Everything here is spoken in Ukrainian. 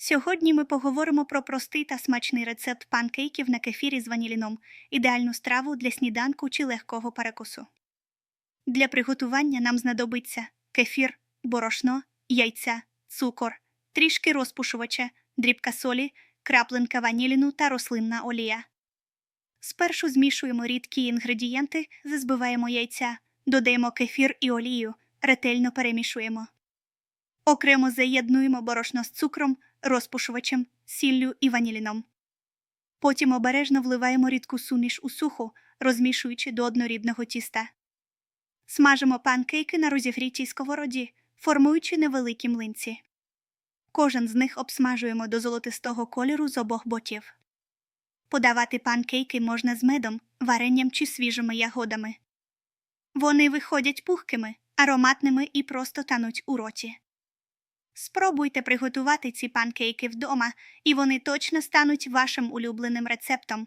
Сьогодні ми поговоримо про простий та смачний рецепт панкейків на кефірі з ваніліном, ідеальну страву для сніданку чи легкого перекусу. Для приготування нам знадобиться кефір, борошно, яйця, цукор, трішки розпушувача, дрібка солі, краплинка ваніліну та рослинна олія. Спершу змішуємо рідкі інгредієнти, збиваємо яйця, додаємо кефір і олію, ретельно перемішуємо. Окремо заєднуємо борошно з цукром, розпушувачем, сіллю і ваніліном. Потім обережно вливаємо рідку суміш у суху, розмішуючи до однорідного тіста. Смажимо панкейки на розігрітій сковороді, формуючи невеликі млинці. Кожен з них обсмажуємо до золотистого кольору з обох боків. Подавати панкейки можна з медом, варенням чи свіжими ягодами. Вони виходять пухкими, ароматними і просто тануть у роті. Спробуйте приготувати ці панкейки вдома, і вони точно стануть вашим улюбленим рецептом.